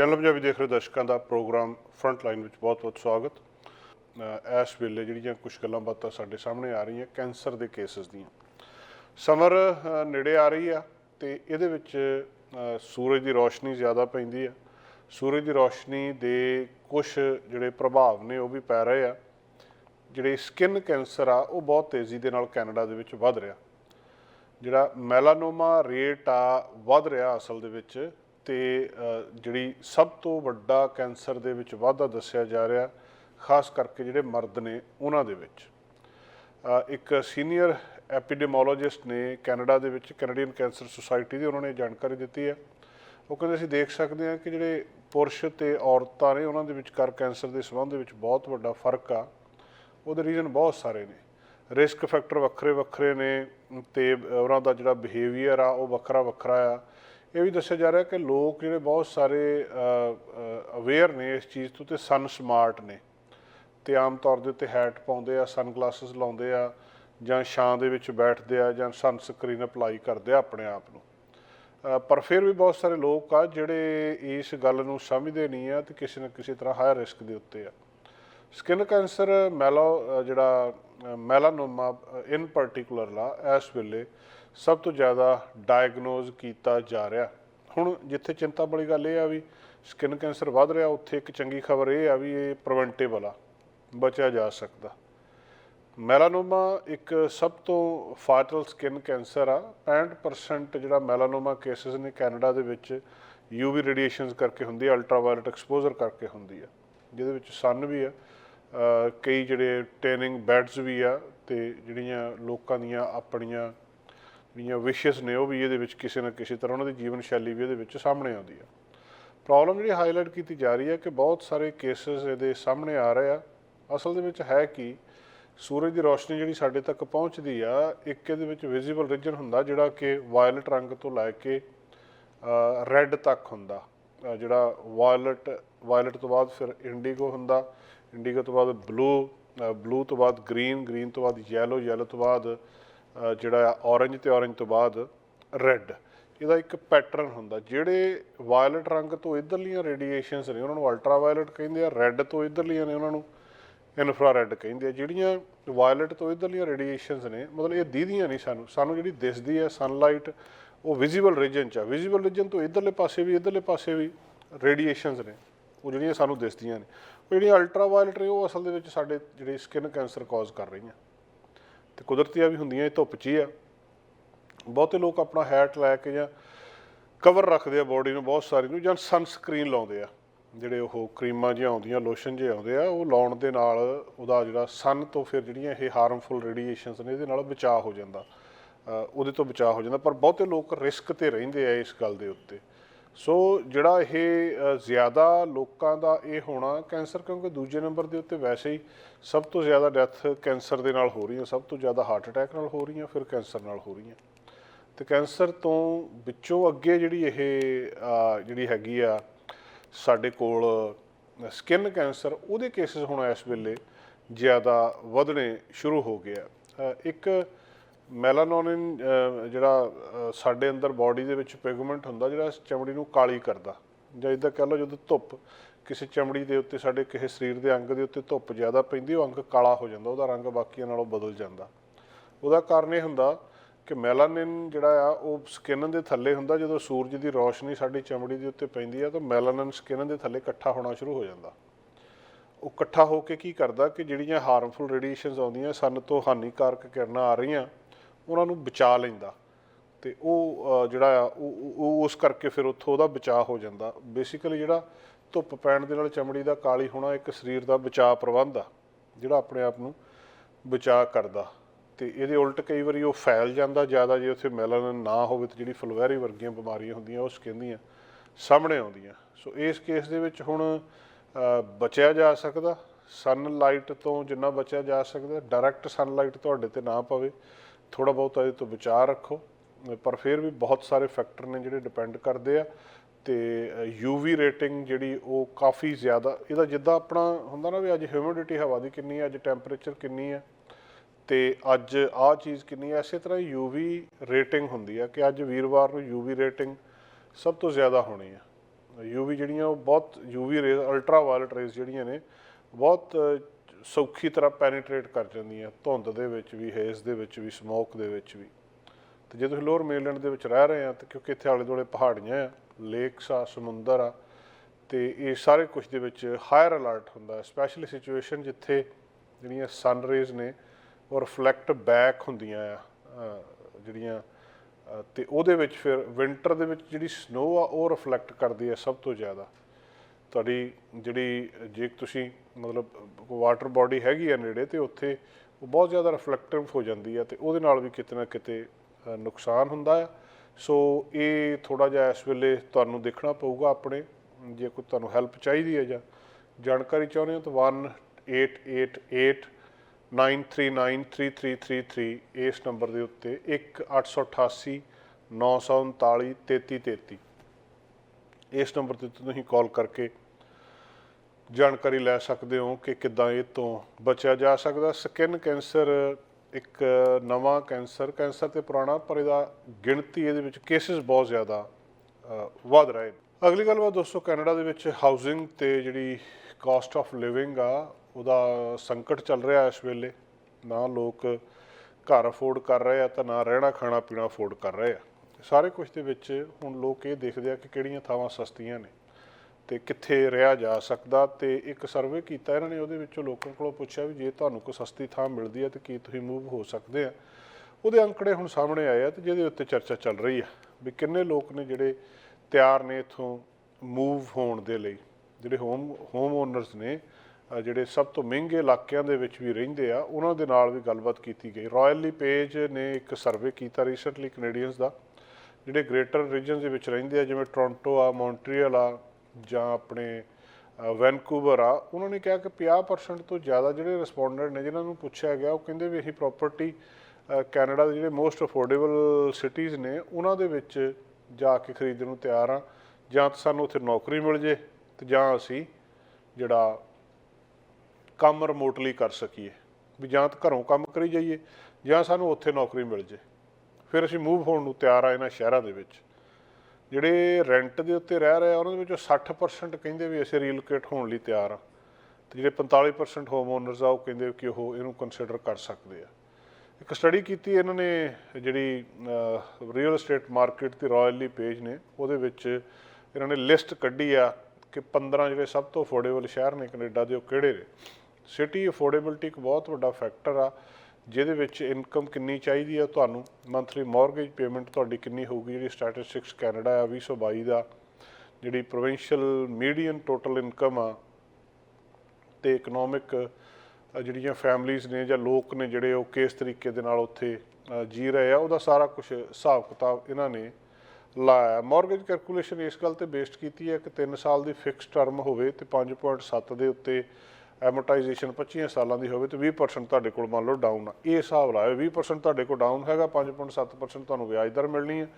Channel Punjabi ਦੇਖ ਰਹੇ ਦਰਸ਼ਕਾਂ ਦਾ ਪ੍ਰੋਗਰਾਮ ਫਰੰਟ ਲਾਈਨ ਵਿੱਚ ਬਹੁਤ-ਬਹੁਤ ਸਵਾਗਤ। ਇਸ ਵੇਲੇ ਜਿਹੜੀਆਂ ਕੁਝ ਗੱਲਾਂ ਬਾਤਾਂ ਸਾਡੇ ਸਾਹਮਣੇ ਆ ਰਹੀਆਂ ਕੈਂਸਰ ਦੇ ਕੇਸਸ ਦੀਆਂ। ਸਮਰ ਨੇੜੇ ਆ ਰਹੀ ਆ ਤੇ ਇਹਦੇ ਵਿੱਚ ਸੂਰਜ ਦੀ ਰੋਸ਼ਨੀ ਜ਼ਿਆਦਾ ਪੈਂਦੀ ਆ। ਸੂਰਜ ਦੀ ਰੋਸ਼ਨੀ ਦੇ ਕੁਝ ਜਿਹੜੇ ਪ੍ਰਭਾਵ ਨੇ ਉਹ ਵੀ ਪੈ ਰਹੇ ਆ। ਜਿਹੜੇ ਸਕਿਨ ਕੈਂਸਰ ਆ, ਉਹ ਬਹੁਤ ਤੇਜ਼ੀ ਦੇ ਨਾਲ ਕੈਨੇਡਾ ਦੇ ਵਿੱਚ ਵੱਧ ਰਿਹਾ। ਜਿਹੜਾ ਮੈਲਾਨੋਮਾ ਰੇਟ ਆ, ਵੱਧ ਰਿਹਾ ਅਸਲ ਦੇ ਵਿੱਚ। ਤੇ ਜਿਹੜੀ ਸਭ ਤੋਂ ਵੱਡਾ ਕੈਂਸਰ ਦੇ ਵਿੱਚ ਵਾਧਾ ਦੱਸਿਆ ਜਾ ਰਿਹਾ, ਖਾਸ ਕਰਕੇ ਜਿਹੜੇ ਮਰਦ ਨੇ ਉਹਨਾਂ ਦੇ ਵਿੱਚ। ਇੱਕ ਸੀਨੀਅਰ ਐਪੀਡੈਮੋਲੋਜਿਸਟ ਨੇ ਕੈਨੇਡਾ ਦੇ ਵਿੱਚ, ਕੈਨੇਡੀਅਨ ਕੈਂਸਰ ਸੁਸਾਇਟੀ ਦੀ ਉਹਨਾਂ ਨੇ ਜਾਣਕਾਰੀ ਦਿੱਤੀ ਹੈ। ਉਹ ਕਹਿੰਦੇ, ਅਸੀਂ ਦੇਖ ਸਕਦੇ ਹਾਂ ਕਿ ਜਿਹੜੇ ਪੁਰਸ਼ ਤੇ ਔਰਤਾਂ ਨੇ ਉਹਨਾਂ ਦੇ ਵਿਚਕਾਰ ਕੈਂਸਰ ਦੇ ਸੰਬੰਧ ਵਿੱਚ ਬਹੁਤ ਵੱਡਾ ਫ਼ਰਕ ਆ। ਉਹਦੇ ਰੀਜ਼ਨ ਬਹੁਤ ਸਾਰੇ ਨੇ। ਰਿਸਕ ਫੈਕਟਰ ਵੱਖਰੇ ਵੱਖਰੇ ਨੇ ਤੇ ਉਹਨਾਂ ਦਾ ਜਿਹੜਾ ਬਿਹੇਵੀਅਰ ਆ, ਉਹ ਵੱਖਰਾ ਵੱਖਰਾ ਆ। ਇਹ ਵੀ ਦੱਸਿਆ ਜਾ ਰਿਹਾ ਕਿ ਲੋਕ ਜਿਹੜੇ ਬਹੁਤ ਸਾਰੇ ਅਵੇਅਰ ਨੇ ਇਸ ਚੀਜ਼ ਤੋਂ ਤੇ ਸਨ ਸਮਾਰਟ ਨੇ। ਤੇ ਆਮ ਤੌਰ ਦੇ ਉੱਤੇ ਹੈਟ ਪਾਉਂਦੇ ਆ ਸਨ ਗਲਾਸਸ ਲਾਉਂਦੇ ਆ, ਜਾਂ ਛਾਂ ਦੇ ਵਿੱਚ ਬੈਠਦੇ ਆ, ਜਾਂ ਸਨਸਕਰੀਨ ਅਪਲਾਈ ਕਰਦੇ ਆ ਆਪਣੇ ਆਪ ਨੂੰ। ਪਰ ਫਿਰ ਵੀ ਬਹੁਤ ਸਾਰੇ ਲੋਕ ਆ ਜਿਹੜੇ ਇਸ ਗੱਲ ਨੂੰ ਸਮਝਦੇ ਨਹੀਂ ਆ ਤੇ ਕਿਸੇ ਨਾ ਕਿਸੇ ਤਰ੍ਹਾਂ ਹਾਇਰ ਰਿਸਕ ਦੇ ਉੱਤੇ ਆ। ਸਕਿਨ ਕੈਂਸਰ ਮੈਲੋ ਜਿਹੜਾ ਮੈਲਾਨੋਮਾ ਇਨ ਪਾਰਟਿਕੂਲਰ ਲਾ, ਇਸ ਵੇਲੇ ਸਭ ਤੋਂ ਜ਼ਿਆਦਾ ਡਾਇਗਨੋਜ਼ ਕੀਤਾ ਜਾ ਰਿਹਾ। ਹੁਣ ਜਿੱਥੇ ਚਿੰਤਾ ਵਾਲੀ ਗੱਲ ਇਹ ਆ ਵੀ ਸਕਿਨ ਕੈਂਸਰ ਵੱਧ ਰਿਹਾ, ਉੱਥੇ ਇੱਕ ਚੰਗੀ ਖਬਰ ਇਹ ਆ ਵੀ ਇਹ ਪ੍ਰੀਵੈਂਟੇਬਲ ਆ, ਬਚਿਆ ਜਾ ਸਕਦਾ। ਮੈਲਾਨੋਮਾ ਇੱਕ ਸਭ ਤੋਂ ਫਾਟਲ ਸਕਿਨ ਕੈਂਸਰ ਆ 65% ਜਿਹੜਾ ਮੈਲਾਨੋਮਾ ਕੇਸਸ ਨੇ ਕੈਨੇਡਾ ਦੇ ਵਿੱਚ ਯੂਵੀ ਰੇਡੀਏਸ਼ਨਸ ਕਰਕੇ ਹੁੰਦੀ ਆ ਅਲਟਰਾਵਾਇਲਟ ਐਕਸਪੋਜ਼ਰ ਕਰਕੇ ਹੁੰਦੀ ਆ। ਜਿਹਦੇ ਵਿੱਚ ਸਨ ਵੀ ਆ ਕਈ ਜਿਹੜੇ ਟੈਨਿੰਗ ਬੈਡਸ ਵੀ ਆ, ਤੇ ਜਿਹੜੀਆਂ ਲੋਕਾਂ ਦੀਆਂ ਆਪਣੀਆਂ ਜਿਹੜੀਆਂ ਵਿਸ਼ੇਸ ਨੇ ਉਹ ਵੀ ਇਹਦੇ ਵਿੱਚ ਕਿਸੇ ਨਾ ਕਿਸੇ ਤਰ੍ਹਾਂ ਉਹਨਾਂ ਦੀ ਜੀਵਨ ਸ਼ੈਲੀ ਵੀ ਇਹਦੇ ਵਿੱਚ ਸਾਹਮਣੇ ਆਉਂਦੀ ਆ। ਪ੍ਰੋਬਲਮ ਜਿਹੜੀ ਹਾਈਲਾਈਟ ਕੀਤੀ ਜਾ ਰਹੀ ਹੈ ਕਿ ਬਹੁਤ ਸਾਰੇ ਕੇਸਸ ਇਹਦੇ ਸਾਹਮਣੇ ਆ ਰਹੇ ਆ। ਅਸਲ ਦੇ ਵਿੱਚ ਹੈ ਕਿ, ਸੂਰਜ ਦੀ ਰੋਸ਼ਨੀ ਜਿਹੜੀ ਸਾਡੇ ਤੱਕ ਪਹੁੰਚਦੀ ਆ, ਇੱਕ ਇਹਦੇ ਵਿੱਚ ਵਿਜ਼ੀਬਲ ਰੀਜਨ ਹੁੰਦਾ ਜਿਹੜਾ ਕਿ ਵਾਇਲਟ ਰੰਗ ਤੋਂ ਲੈ ਕੇ ਰੈੱਡ ਤੱਕ ਹੁੰਦਾ। ਜਿਹੜਾ ਵਾਇਲਟ ਵਾਇਲਟ ਤੋਂ ਬਾਅਦ ਫਿਰ ਇੰਡੀਗੋ ਹੁੰਦਾ। ਇੰਡੀਗੋ ਤੋਂ ਬਾਅਦ ਬਲੂ ਬਲੂ ਤੋਂ ਬਾਅਦ ਗ੍ਰੀਨ ਗ੍ਰੀਨ ਤੋਂ ਬਾਅਦ ਯੈਲੋ ਯੈਲੋ ਤੋਂ ਬਾਅਦ ਜਿਹੜਾ ਔਰੰਜ ਤੇ ਔਰੰਜ ਤੋਂ ਬਾਅਦ ਰੈੱਡ ਇਹਦਾ ਇੱਕ ਪੈਟਰਨ ਹੁੰਦਾ। ਜਿਹੜੇ ਵਾਇਲਟ ਰੰਗ ਤੋਂ ਇਧਰਲੀਆਂ ਰੇਡੀਏਸ਼ਨਸ ਨੇ, ਉਹਨਾਂ ਨੂੰ ਅਲਟਰਾ ਵਾਇਲਟ ਕਹਿੰਦੇ ਆ ਰੈੱਡ ਤੋਂ ਇਧਰਲੀਆਂ ਨੇ ਉਹਨਾਂ ਨੂੰ ਇਨਫਰਾਰੈੱਡ ਕਹਿੰਦੇ ਆ। ਜਿਹੜੀਆਂ ਵਾਇਲਟ ਤੋਂ ਇਧਰਲੀਆਂ ਰੇਡੀਏਸ਼ਨਸ ਨੇ, ਮਤਲਬ ਇਹ ਦੀਦੀਆਂ ਨਹੀਂ ਸਾਨੂੰ। ਸਾਨੂੰ ਜਿਹੜੀ ਦਿਸਦੀ ਹੈ ਸਨਲਾਈਟ ਉਹ ਵਿਜ਼ੀਬਲ ਰੀਜਨ ਚ ਆ। ਵਿਜ਼ੀਬਲ ਰੀਜਨ ਤੋਂ ਇਧਰਲੇ ਪਾਸੇ ਵੀ, ਇਧਰਲੇ ਪਾਸੇ ਵੀ ਰੇਡੀਏਸ਼ਨਸ ਨੇ। ਉਹ ਜਿਹੜੀਆਂ ਸਾਨੂੰ ਦਿਸਦੀਆਂ ਨੇ। ਉਹ ਜਿਹੜੀਆਂ ਅਲਟਰਾ ਵਾਇਲਟ ਨੇ, ਉਹ ਅਸਲ ਦੇ ਵਿੱਚ ਸਾਡੇ ਜਿਹੜੇ ਸਕਿਨ ਕੈਂਸਰ ਕਾਜ਼ ਕਰ ਰਹੀਆਂ। ਤੇ ਕੁਦਰਤੀਆਂ ਵੀ ਹੁੰਦੀਆਂ, ਇਹ ਧੁੱਪ 'ਚ ਹੀ ਆ। ਬਹੁਤੇ ਲੋਕ ਆਪਣਾ ਹੈਟ ਲੈ ਕੇ ਜਾਂ ਕਵਰ ਰੱਖਦੇ ਆ ਬਾਡੀ ਨੂੰ ਬਹੁਤ ਸਾਰੀ ਨੂੰ, ਜਾਂ ਸਨਸਕ੍ਰੀਨ ਲਾਉਂਦੇ ਆ। ਜਿਹੜੇ ਉਹ ਕਰੀਮਾਂ ਜਿਹੀਆਂ ਆਉਂਦੀਆਂ ਲੋਸ਼ਨ ਜਿਹੇ ਆਉਂਦੇ ਆ, ਉਹ ਲਾਉਣ ਦੇ ਨਾਲ ਉਹਦਾ ਜਿਹੜਾ ਸਨ ਤੋਂ ਫਿਰ ਜਿਹੜੀਆਂ ਇਹ ਹਾਰਮਫੁਲ ਰੇਡੀਏਸ਼ਨਸ ਨੇ, ਇਹਦੇ ਨਾਲ ਬਚਾਅ ਹੋ ਜਾਂਦਾ। ਉਹਦੇ ਤੋਂ ਬਚਾਅ ਹੋ ਜਾਂਦਾ, ਪਰ ਬਹੁਤੇ ਲੋਕ ਰਿਸਕ ਤੇ ਰਹਿੰਦੇ ਆ ਇਸ ਗੱਲ ਦੇ ਉੱਤੇ। ਸੋ ਜਿਹੜਾ ਇਹ ਜ਼ਿਆਦਾ ਲੋਕਾਂ ਦਾ ਇਹ ਹੋਣਾ ਕੈਂਸਰ, ਕਿਉਂਕਿ ਦੂਜੇ ਨੰਬਰ ਦੇ ਉੱਤੇ ਵੈਸੇ ਹੀ ਸਭ ਤੋਂ ਜ਼ਿਆਦਾ ਡੈਥ ਕੈਂਸਰ ਦੇ ਨਾਲ ਹੋ ਰਹੀਆਂ, ਸਭ ਤੋਂ ਜ਼ਿਆਦਾ ਹਾਰਟ ਅਟੈਕ ਨਾਲ ਹੋ ਰਹੀਆਂ, ਫਿਰ ਕੈਂਸਰ ਨਾਲ ਹੋ ਰਹੀਆਂ। ਤੇ ਕੈਂਸਰ ਤੋਂ ਵਿੱਚੋਂ ਅੱਗੇ ਜਿਹੜੀ ਇਹ ਜਿਹੜੀ ਹੈਗੀ ਆ ਸਾਡੇ ਕੋਲ ਸਕਿਨ ਕੈਂਸਰ, ਉਹਦੇ ਕੇਸਿਸ ਹੁਣ ਇਸ ਵੇਲੇ ਜ਼ਿਆਦਾ ਵਧਣੇ ਸ਼ੁਰੂ ਹੋ ਗਏ ਆ। ਇੱਕ ਮੈਲਾਨੋਨਿਨ ਜਿਹੜਾ ਸਾਡੇ ਅੰਦਰ ਬਾਡੀ ਦੇ ਵਿੱਚ ਪਿਗਮੈਂਟ ਹੁੰਦਾ, ਜਿਹੜਾ ਚਮੜੀ ਨੂੰ ਕਾਲੀ ਕਰਦਾ। ਜਾਂ ਇਦਾਂ ਕਹਿ ਲਓ, ਜਦੋਂ ਧੁੱਪ ਕਿਸੇ ਚਮੜੀ ਦੇ ਉੱਤੇ, ਸਾਡੇ ਕਿਸੇ ਸਰੀਰ ਦੇ ਅੰਗ ਦੇ ਉੱਤੇ ਧੁੱਪ ਜ਼ਿਆਦਾ ਪੈਂਦੀ, ਉਹ ਅੰਗ ਕਾਲਾ ਹੋ ਜਾਂਦਾ, ਉਹਦਾ ਰੰਗ ਬਾਕੀਆਂ ਨਾਲੋਂ ਬਦਲ ਜਾਂਦਾ। ਉਹਦਾ ਕਾਰਨ ਇਹ ਹੁੰਦਾ ਕਿ ਮੈਲਾਨਿਨ ਜਿਹੜਾ ਆ, ਉਹ ਸਕਿਨ ਦੇ ਥੱਲੇ ਹੁੰਦਾ, ਜਦੋਂ ਸੂਰਜ ਦੀ ਰੋਸ਼ਨੀ ਸਾਡੀ ਚਮੜੀ ਦੇ ਉੱਤੇ ਪੈਂਦੀ ਆ, ਤਾਂ ਮੈਲਾਨਿਨ ਸਕਿਨ ਦੇ ਥੱਲੇ ਇਕੱਠਾ ਹੋਣਾ ਸ਼ੁਰੂ ਹੋ ਜਾਂਦਾ। ਉਹ ਇਕੱਠਾ ਹੋ ਕੇ ਕੀ ਕਰਦਾ ਕਿ ਜਿਹੜੀਆਂ ਹਾਰਮਫੁਲ ਰੇਡੀਏਸ਼ਨਸ ਆਉਂਦੀਆਂ, ਸਨ ਤੋਂ ਹਾਨੀਕਾਰਕ ਕਿਰਨਾਂ ਆ ਰਹੀਆਂ ਉਹਨਾਂ ਨੂੰ ਬਚਾ ਲੈਂਦਾ। ਤੇ ਉਹ ਜਿਹੜਾ ਆ, ਉਹ, ਉਹ- ਉਸ ਕਰਕੇ ਫਿਰ ਉੱਥੋਂ ਉਹਦਾ ਬਚਾਅ ਹੋ ਜਾਂਦਾ। ਬੇਸਿਕਲੀ ਜਿਹੜਾ ਧੁੱਪ ਪੈਣ ਦੇ ਨਾਲ ਚਮੜੀ ਦਾ ਕਾਲੀ ਹੋਣਾ ਇੱਕ ਸਰੀਰ ਦਾ ਬਚਾਅ ਪ੍ਰਬੰਧ ਆ, ਜਿਹੜਾ ਆਪਣੇ ਆਪ ਨੂੰ ਬਚਾਅ ਕਰਦਾ। ਤੇ ਇਹਦੇ ਉਲਟ ਕਈ ਵਾਰੀ ਉਹ ਫੈਲ ਜਾਂਦਾ ਜ਼ਿਆਦਾ ਜੇ ਉੱਥੇ ਮੈਲਾਨਿਨ ਨਾ ਹੋਵੇ ਤੇ ਜਿਹੜੀ ਫਲਵੈਰੀ ਵਰਗੀਆਂ ਬਿਮਾਰੀਆਂ ਹੁੰਦੀਆਂ, ਉਹ ਸਕਿਨ ਦੀਆਂ ਸਾਹਮਣੇ ਆਉਂਦੀਆਂ। ਸੋ ਇਸ ਕੇਸ ਦੇ ਵਿੱਚ ਹੁਣ ਬਚਿਆ ਜਾ ਸਕਦਾ। ਸਨ ਲਾਈਟ ਤੋਂ ਜਿੰਨਾ ਬਚਿਆ ਜਾ ਸਕਦਾ ਡਾਇਰੈਕਟ ਸਨ ਲਾਈਟ ਤੁਹਾਡੇ ਤੇ ਨਾ ਪਵੇ। ਥੋੜਾ ਬਹੁਤ ਇਹਦੇ ਤੋਂ ਬਚਾਅ ਰੱਖੋ, ਪਰ ਫਿਰ ਵੀ ਬਹੁਤ ਸਾਰੇ ਫੈਕਟਰ ਨੇ ਜਿਹੜੇ ਡਿਪੈਂਡ ਕਰਦੇ ਆ ਤੇ ਯੂਵੀ ਰੇਟਿੰਗ ਜਿਹੜੀ ਉਹ ਕਾਫੀ ਜ਼ਿਆਦਾ, ਇਹਦਾ ਜਿੱਦਾਂ ਆਪਣਾ ਹੁੰਦਾ ਨਾ ਵੀ ਅੱਜ ਹਿਊਮਿਡਿਟੀ ਹਵਾ ਦੀ ਕਿੰਨੀ ਹੈ ਅੱਜ ਟੈਂਪਰੇਚਰ ਕਿੰਨੀ ਹੈ ਤੇ ਅੱਜ ਆਹ ਚੀਜ਼ ਕਿੰਨੀ ਹੈ ਇਸੇ ਤਰ੍ਹਾਂ ਯੂਵੀ ਰੇਟਿੰਗ ਹੁੰਦੀ ਹੈ ਕਿ ਅੱਜ ਵੀਰਵਾਰ ਨੂੰ ਯੂਵੀ ਰੇਟਿੰਗ ਸਭ ਤੋਂ ਜ਼ਿਆਦਾ ਹੋਣੀ ਹੈ ਯੂਵੀ ਜਿਹੜੀਆਂ ਉਹ ਬਹੁਤ UV rays ultra violet rays ਜਿਹੜੀਆਂ ਨੇ, ਬਹੁਤ ਸੌਖੀ ਤਰ੍ਹਾਂ ਪੈਨੀਟ੍ਰੇਟ ਕਰ ਜਾਂਦੀਆਂ ਧੁੰਦ ਦੇ ਵਿੱਚ ਵੀ ਹੇਜ਼ ਦੇ ਵਿੱਚ ਵੀ ਸਮੋਕ ਦੇ ਵਿੱਚ ਵੀ। ਤੇ ਜੇ ਤੁਸੀਂ ਲੋਅਰ ਮੇਨਲੈਂਡ ਦੇ ਵਿੱਚ ਰਹਿ ਰਹੇ ਆ ਤੇ ਕਿਉਂਕਿ ਇੱਥੇ ਆਲੇ ਦੁਆਲੇ ਪਹਾੜੀਆਂ ਆ ਲੇਕਸ ਆ ਸਮੁੰਦਰ ਆ ਤੇ ਇਹ ਸਾਰੇ ਕੁਝ ਦੇ ਵਿੱਚ ਹਾਇਰ ਅਲਰਟ ਹੁੰਦਾ ਸਪੈਸ਼ਲੀ ਸਿਚੁਏਸ਼ਨ ਜਿੱਥੇ ਜਿਹੜੀਆਂ ਸਨ ਰੇਜ਼ ਨੇ ਉਹ ਰਿਫਲੈਕਟ ਬੈਕ ਹੁੰਦੀਆਂ ਆ ਜਿਹੜੀਆਂ ਅ, ਤੇ ਉਹਦੇ ਵਿੱਚ ਫਿਰ ਵਿੰਟਰ ਦੇ ਵਿੱਚ ਜਿਹੜੀ ਸਨੋ ਆ ਉਹ ਰਿਫਲੈਕਟ ਕਰਦੀ ਹੈ ਸਭ ਤੋਂ ਜ਼ਿਆਦਾ। ਤੁਹਾਡੀ ਜਿਹੜੀ, ਜੇ ਤੁਸੀਂ ਮਤਲਬ ਵਾਟਰ ਬਾਡੀ ਹੈਗੀ ਆ ਨੇੜੇ ਤੇ ਉੱਥੇ, ਉਹ ਬਹੁਤ ਜ਼ਿਆਦਾ ਰਿਫਲੈਕਟਿਵ ਹੋ ਜਾਂਦੀ ਆ ਤੇ ਉਹਦੇ ਨਾਲ ਵੀ ਕਿਤੇ ਨਾ ਕਿਤੇ ਨੁਕਸਾਨ ਹੁੰਦਾ ਆ। ਸੋ ਇਹ ਥੋੜਾ ਜਿਹਾ ਇਸ ਵੇਲੇ ਤੁਹਾਨੂੰ ਦੇਖਣਾ ਪਊਗਾ ਆਪਣੇ, ਜੇ ਕੋਈ ਤੁਹਾਨੂੰ ਹੈਲਪ ਚਾਹੀਦੀ ਹੈ ਜਾਂ ਜਾਣਕਾਰੀ ਚਾਹੁੰਦੇ ਹੋ ਤਾਂ 1888 9393333 ਇਸ ਨੰਬਰ ਦੇ ਉੱਤੇ 1888 939 3333 ਇਸ ਨੰਬਰ ਤੇ ਤੁਸੀਂ ਕਾਲ ਕਰਕੇ ਜਾਣਕਾਰੀ ਲੈ ਸਕਦੇ ਹੋ ਕਿ ਕਿੱਦਾਂ ਇਹ ਤੋਂ ਬਚਿਆ ਜਾ ਸਕਦਾ। ਸਕਿਨ ਕੈਂਸਰ ਇੱਕ ਨਵਾਂ ਕੈਂਸਰ ਕੈਂਸਰ ਤੇ ਪੁਰਾਣਾ ਪਰ ਇਹਦਾ ਗਿਣਤੀ ਇਹਦੇ ਵਿੱਚ ਕੇਸਿਸ ਬਹੁਤ ਜ਼ਿਆਦਾ ਅ, ਵੱਧ ਰਹੇ ਅਗਲੀ ਗੱਲ ਬਾਤ ਦੋਸਤੋ ਕੈਨੇਡਾ ਦੇ ਵਿੱਚ ਹਾਊਸਿੰਗ ਤੇ ਜਿਹੜੀ ਕਾਸਟ ਆਫ ਲਿਵਿੰਗ ਆ ਉਹਦਾ ਸੰਕਟ ਚੱਲ ਰਿਹਾ ਇਸ ਵੇਲੇ। ਨਾ ਲੋਕ ਘਰ ਅਫੋਰਡ ਕਰ ਰਹੇ ਆ ਤਾਂ ਨਾ ਰਹਿਣਾ ਖਾਣਾ ਪੀਣਾ ਅਫੋਰਡ ਕਰ ਰਹੇ ਆ। ਸਾਰੇ ਕੁਝ ਦੇ ਵਿੱਚ ਹੁਣ ਲੋਕ ਇਹ ਦੇਖਦੇ ਆ ਕਿ ਕਿਹੜੀਆਂ ਥਾਵਾਂ ਸਸਤੀਆਂ ਨੇ ਤੇ ਕਿੱਥੇ ਰਿਹਾ ਜਾ ਸਕਦਾ ਤੇ ਇੱਕ ਸਰਵੇ ਕੀਤਾ ਇਹਨਾਂ ਨੇ, ਉਹਦੇ ਵਿੱਚੋਂ ਲੋਕਾਂ ਕੋਲੋਂ ਪੁੱਛਿਆ ਵੀ ਜੇ ਤੁਹਾਨੂੰ ਕੋਈ ਸਸਤੀ ਥਾਂ ਮਿਲਦੀ ਹੈ ਤੇ ਕੀ ਤੁਸੀਂ ਮੂਵ ਹੋ ਸਕਦੇ ਆ। ਉਹਦੇ ਅੰਕੜੇ ਹੁਣ ਸਾਹਮਣੇ ਆਏ ਆ ਤੇ ਜਿਹਦੇ ਉੱਤੇ ਚਰਚਾ ਚੱਲ ਰਹੀ ਆ ਵੀ ਕਿੰਨੇ ਲੋਕ ਨੇ ਜਿਹੜੇ ਤਿਆਰ ਨੇ ਇਥੋਂ ਮੂਵ ਹੋਣ ਦੇ ਲਈ। ਜਿਹੜੇ ਹੋਮ ਹੋਮ ਓਨਰਸ ਨੇ ਜਿਹੜੇ ਸਭ ਤੋਂ ਮਹਿੰਗੇ ਇਲਾਕਿਆਂ ਦੇ ਵਿੱਚ ਵੀ ਰਹਿੰਦੇ ਆ, ਉਹਨਾਂ ਦੇ ਨਾਲ ਵੀ ਗੱਲਬਾਤ ਕੀਤੀ ਗਈ। ਰਾਇਲੀ ਪੇਜ ਨੇ ਇੱਕ ਸਰਵੇ ਕੀਤਾ ਰੀਸੈਂਟਲੀ ਕੈਨੇਡੀਅਨਸ ਦਾ। ਜਿਹੜੇ ਗ੍ਰੇਟਰ ਰੀਜਨਸ ਦੇ ਵਿੱਚ ਰਹਿੰਦੇ ਆ, ਜਿਵੇਂ ਟੋਰਾਂਟੋ ਆ, ਮੌਂਟਰੀਅਲ ਆ, ਜਾਂ ਆਪਣੇ ਵੈਨਕੂਵਰ ਆ, ਉਹਨਾਂ ਨੇ ਕਿਹਾ ਕਿ 50% ਤੋਂ ਜ਼ਿਆਦਾ ਜਿਹੜੇ ਰਿਸਪੋਂਡੈਂਟ ਨੇ, ਜਿਨ੍ਹਾਂ ਨੂੰ ਪੁੱਛਿਆ ਗਿਆ, ਉਹ ਕਹਿੰਦੇ ਵੀ ਅਸੀਂ ਪ੍ਰਾਪਰਟੀ ਕੈਨੇਡਾ ਦੇ ਜਿਹੜੇ ਮੋਸਟ ਅਫੋਰਡੇਬਲ ਸਿਟੀਜ਼ ਨੇ, ਉਹਨਾਂ ਦੇ ਵਿੱਚ ਜਾ ਕੇ ਖਰੀਦਣ ਨੂੰ ਤਿਆਰ ਆ। ਜਾਂ ਤਾਂ ਸਾਨੂੰ ਉੱਥੇ ਨੌਕਰੀ ਮਿਲ ਜੇ, ਤੇ ਜਾਂ ਅਸੀਂ ਜਿਹੜਾ ਕੰਮ ਰਿਮੋਟਲੀ ਕਰ ਸਕੀਏ। ਵੀ ਜਾਂ ਤਾਂ ਘਰੋਂ ਕੰਮ ਕਰੀ ਜਾਈਏ, ਜਾਂ ਸਾਨੂੰ ਉੱਥੇ ਨੌਕਰੀ ਮਿਲ ਜੇ। ਫਿਰ ਅਸੀਂ ਮੂਵ ਹੋਣ ਨੂੰ ਤਿਆਰ ਆ ਇਹਨਾਂ ਸ਼ਹਿਰਾਂ ਦੇ ਵਿੱਚ। ਜਿਹੜੇ ਰੈਂਟ ਦੇ ਉੱਤੇ ਰਹਿ ਰਹੇ ਆ, ਉਹਨਾਂ ਦੇ ਵਿੱਚੋਂ 60% ਕਹਿੰਦੇ ਵੀ ਅਸੀਂ ਰੀਲੋਕੇਟ ਹੋਣ ਲਈ ਤਿਆਰ ਆ। ਤੇ ਜਿਹੜੇ 45% ਹੋਮ ਓਨਰਸ ਆ, ਉਹ ਕਹਿੰਦੇ ਕਿ ਉਹ ਇਹਨੂੰ ਕੰਸੀਡਰ ਕਰ ਸਕਦੇ ਆ। ਇੱਕ ਸਟੱਡੀ ਕੀਤੀ ਇਹਨਾਂ ਨੇ, ਜਿਹੜੀ ਰੀਅਲ ਏਸਟੇਟ ਮਾਰਕੀਟ ਦੀ ਰਾਇਲੀ ਪੇਜ ਨੇ, ਉਹਦੇ ਵਿੱਚ ਇਹਨਾਂ ਨੇ ਲਿਸਟ ਕੱਢੀ ਆ ਕਿ 15 ਜਿਹੜੇ ਸਭ ਤੋਂ ਅਫੋਰਡੇਬਲ ਸ਼ਹਿਰ ਨੇ ਕੈਨੇਡਾ ਦੇ, ਉਹ ਕਿਹੜੇ ਨੇ। ਸਿਟੀ ਅਫੋਰਡੇਬਿਲਟੀ ਇੱਕ ਬਹੁਤ ਵੱਡਾ ਫੈਕਟਰ ਆ। ਜਿਹਦੇ ਵਿੱਚ ਇਨਕਮ ਕਿੰਨੀ ਚਾਹੀਦੀ ਆ ਤੁਹਾਨੂੰ? ਮੰਥਲੀ ਮਾਰਗੇਜ ਪੇਮੈਂਟ ਤੁਹਾਡੀ ਕਿੰਨੀ ਹੋਊਗੀ? ਜਿਹੜੀ ਸਟੈਟਿਸਟਿਕਸ ਕੈਨੇਡਾ ਆ 2022 ਦਾ, ਜਿਹੜੀ ਪ੍ਰੋਵਿੰਸ਼ੀਅਲ ਮੀਡੀਅਨ ਟੋਟਲ ਇਨਕਮ ਆ, ਤੇ ਇਕਨੋਮਿਕ ਜਿਹੜੀਆਂ ਫੈਮਲੀਆਂ ਨੇ ਜਾਂ ਲੋਕ ਨੇ ਜਿਹੜੇ ਉਹ ਕਿਸ ਤਰੀਕੇ ਦੇ ਨਾਲ ਉੱਥੇ ਜੀ ਰਹੇ ਆ, ਉਹਦਾ ਸਾਰਾ ਕੁਝ ਹਿਸਾਬ ਕਿਤਾਬ ਇਹਨਾਂ ਨੇ ਲਾਇਆ। ਮਾਰਗੇਜ ਕੈਲਕੂਲੇਸ਼ਨ ਇਸ ਗੱਲ ਤੇ ਬੇਸਡ ਕੀਤੀ ਹੈ ਕਿ 3 ਸਾਲ ਦੀ ਫਿਕਸ ਟਰਮ ਹੋਵੇ ਤੇ 5.7 ਦੇ ਉੱਤੇ ਐਮੋਰਟਾਈਜੇਸ਼ਨ 25 ਸਾਲਾਂ ਦੀ ਹੋਵੇ ਤੇ 20% ਤੁਹਾਡੇ ਕੋਲ ਮੰਨ ਲਓ ਡਾਊਨ ਆ। ਇਹ ਹਿਸਾਬ ਲਾਇਆ 20% ਤੁਹਾਡੇ ਕੋਲ ਡਾਊਨ ਹੈਗਾ 5.7% ਤੁਹਾਨੂੰ ਵਿਆਜ ਦਰ ਮਿਲਣੀ ਹੈ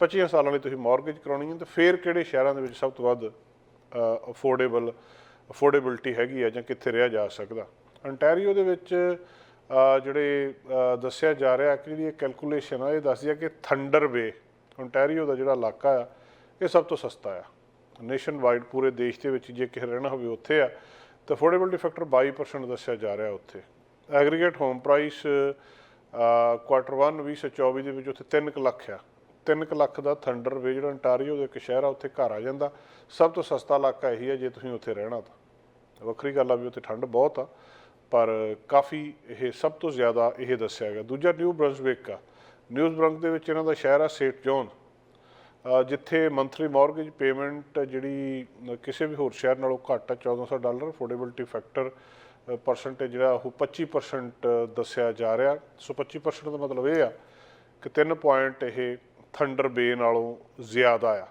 25 ਸਾਲਾਂ ਲਈ ਤੁਸੀਂ ਮਾਰਗੇਜ ਕਰਾਉਣੀ ਹੈ ਤੇ ਫਿਰ ਕਿਹੜੇ ਸ਼ਹਿਰਾਂ ਦੇ ਵਿੱਚ ਸਭ ਤੋਂ ਵੱਧ ਅਫੋਰਡੇਬਲ ਅਫੋਰਡੇਬਿਲਟੀ ਹੈਗੀ ਆ ਜਾਂ ਕਿੱਥੇ ਰਿਹਾ ਜਾ ਸਕਦਾ? ਅੰਟੈਰੀਓ ਦੇ ਵਿੱਚ ਜਿਹੜੇ ਦੱਸਿਆ ਜਾ ਰਿਹਾ ਕਿ ਜਿਹੜੀ ਇਹ ਕੈਲਕੂਲੇਸ਼ਨ ਆ, ਇਹ ਦੱਸਦੀ ਆ ਕਿ ਥੰਡਰ ਵੇ ਅੰਟੈਰੀਓ ਦਾ ਜਿਹੜਾ ਇਲਾਕਾ ਆ, ਇਹ ਸਭ ਤੋਂ ਸਸਤਾ ਆ। ਨੇਸ਼ਨ ਵਾਈਡ ਪੂਰੇ ਦੇਸ਼ ਦੇ ਵਿੱਚ ਜੇ ਕਿਸੇ ਰਹਿਣਾ ਹੋਵੇ ਉੱਥੇ ਆ। ਤਾਂ ਅਫੋਰਡੇਬਿਲਟੀ ਫੈਕਟਰ 22% ਦੱਸਿਆ ਜਾ ਰਿਹਾ ਉੱਥੇ। ਐਗਰੀਗੇਟ ਹੋਮ ਪ੍ਰਾਈਸ ਕੁਆਟਰ 1 2024 ਦੇ ਵਿੱਚ ਉੱਥੇ 3 ਲੱਖ ਆ। 3 ਲੱਖ ਦਾ ਥੰਡਰ ਵੇ ਜਿਹੜਾ ਅੰਟਾਰੀਓ ਦਾ ਇੱਕ ਸ਼ਹਿਰ ਆ, ਉੱਥੇ ਘਰ ਆ ਜਾਂਦਾ। ਸਭ ਤੋਂ ਸਸਤਾ ਇਲਾਕਾ ਇਹੀ ਹੈ ਜੇ ਤੁਸੀਂ ਉੱਥੇ ਰਹਿਣਾ ਤਾਂ। ਵੱਖਰੀ ਗੱਲ ਆ ਵੀ ਉੱਥੇ ਠੰਡ ਬਹੁਤ ਆ, ਪਰ ਕਾਫੀ ਇਹ ਸਭ ਤੋਂ ਜ਼ਿਆਦਾ ਇਹ ਦੱਸਿਆ ਗਿਆ। ਦੂਜਾ ਨਿਊ ਬ੍ਰੰਸਵਿਕ ਆ। ਨਿਊਜ਼ ਬ੍ਰੰਕ ਦੇ ਵਿੱਚ ਇਹਨਾਂ ਦਾ ਸ਼ਹਿਰ ਆ ਸੇਟ ਜੌਨ। ਜਿੱਥੇ ਮੰਥਲੀ ਮਾਰਗੇਜ ਪੇਮੈਂਟ ਜਿਹੜੀ ਕਿਸੇ ਵੀ ਹੋਰ ਸ਼ਹਿਰ ਨਾਲੋਂ ਘੱਟ ਆ 1400 ਡਾਲਰ ਅਫੋਰਡੇਬਿਲਟੀ ਫੈਕਟਰ ਪਰਸੈਂਟੇਜ ਜਿਹੜਾ, ਉਹ 25% ਦੱਸਿਆ ਜਾ ਰਿਹਾ। ਸੋ 25% ਦਾ ਮਤਲਬ ਇਹ ਆ ਕਿ 3 ਪੁਆਇੰਟ ਇਹ ਥੰਡਰ ਬੇ ਨਾਲੋਂ ਜ਼ਿਆਦਾ ਆ।